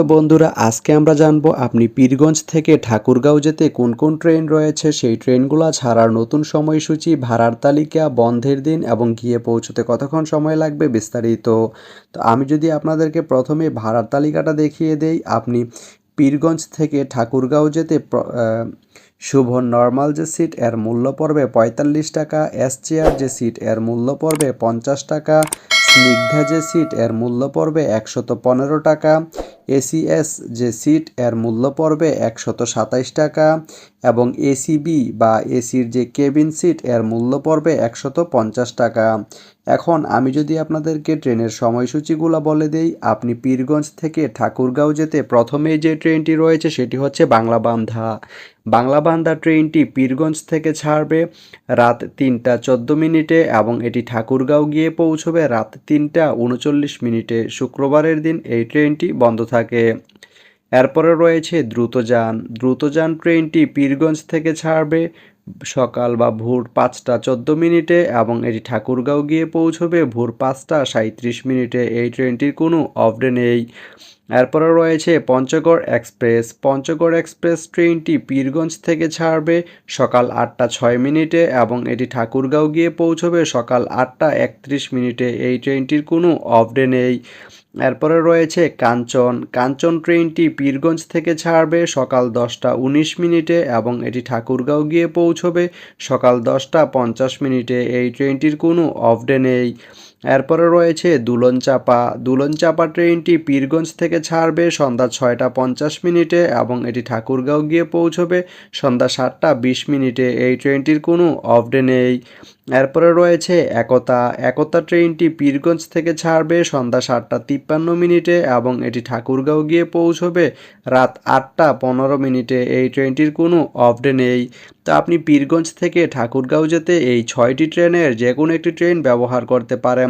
তো বন্ধুরা, আজকে আমরা জানব আপনি পীরগঞ্জ থেকে ঠাকুরগাঁও যেতে কোন কোন ট্রেন রয়েছে? সেই ট্রেনগুলো ছাড়ার নতুন সময়সূচি, ভাড়ার তালিকা, বন্ধের দিন এবং গিয়ে পৌঁছতে কতক্ষণ সময় লাগবে বিস্তারিত। তো আমি যদি আপনাদেরকে প্রথমে ভাড়ার তালিকাটা দেখিয়ে দেই, আপনি পীরগঞ্জ থেকে ঠাকুরগাঁও যেতে শুভ নর্মাল যে সিট, এর মূল্য পড়বে পঁয়তাল্লিশ টাকা এস চেয়ার যে সিট, এর মূল্য পড়বে পঞ্চাশ টাকা, স্নিগ্ধা যে সিট, এর মূল্য পড়বে একশত পনেরো টাকা। এসিএস যে সিট এর মূল্য পড়বে একশত সাতাইশ টাকা এবং এসিবি বা এসির যে কেবিন সিট এর মূল্য পড়বে একশত পঞ্চাশ টাকা। এখন আমি যদি আপনাদেরকে ট্রেনের সময়সূচিগুলো বলে দেই, আপনি পীরগঞ্জ থেকে ঠাকুরগাঁও যেতে প্রথমেই যে ট্রেনটি রয়েছে সেটি হচ্ছে বাংলা বান্ধা বাংলা বান্ধা ট্রেনটি পীরগঞ্জ থেকে ছাড়বে রাত তিনটা চোদ্দ মিনিটে এবং এটি ঠাকুরগাঁও গিয়ে পৌঁছবে রাত তিনটা উনচল্লিশ মিনিটে। শুক্রবারের দিন এই ট্রেনটি বন্ধ থাকে। এরপরে রয়েছে দ্রুতযান। দ্রুতযান ট্রেনটি পীরগঞ্জ থেকে ছাড়বে সকাল বা ভোর পাঁচটা চোদ্দ মিনিটে এবং এটি ঠাকুরগাঁও গিয়ে পৌঁছবে ভোর পাঁচটা সাঁত্রিশ মিনিটে। এই ট্রেনটির কোনো অফডে নেই। এরপরে রয়েছে পঞ্চগড় এক্সপ্রেস। পঞ্চগড় এক্সপ্রেস ট্রেনটি পীরগঞ্জ থেকে ছাড়বে সকাল আটটা ছয় মিনিটে এবং এটি ঠাকুরগাঁও গিয়ে পৌঁছবে সকাল আটটা একত্রিশ মিনিটে। এই ট্রেনটির কোনো অফডে নেই। এরপরে রয়েছে কাঞ্চন। কাঞ্চন ট্রেনটি পীরগঞ্জ থেকে ছাড়বে সকাল দশটা উনিশ মিনিটে এবং এটি ঠাকুরগাঁও গিয়ে পৌঁছবে সকাল দশটা পঞ্চাশ মিনিটে। এই ট্রেনটির কোনো অফডে নেই। এরপরে রয়েছে দুলন চাপা দুলন চাপা ট্রেনটি পীরগঞ্জ থেকে ছাড়বে সন্ধ্যা ছয়টা পঞ্চাশ মিনিটে এবং এটি ঠাকুরগাঁও গিয়ে পৌঁছবে সন্ধ্যা সাতটা বিশ মিনিটে। এই ট্রেনটির কোনো অফডে নেই। এরপরে রয়েছে একতা। একতা ট্রেনটি পীরগঞ্জ থেকে ছাড়বে সন্ধ্যা সাতটা তিপ্পান্ন মিনিটে এবং এটি ঠাকুরগাঁও গিয়ে পৌঁছবে রাত আটটা পনেরো মিনিটে। এই ট্রেনটির কোনো অফডে নেই। তো আপনি পীরগঞ্জ থেকে ঠাকুরগাঁও যেতে এই ছয়টি ট্রেনের যে কোনো একটি ট্রেন ব্যবহার করতে পারেন।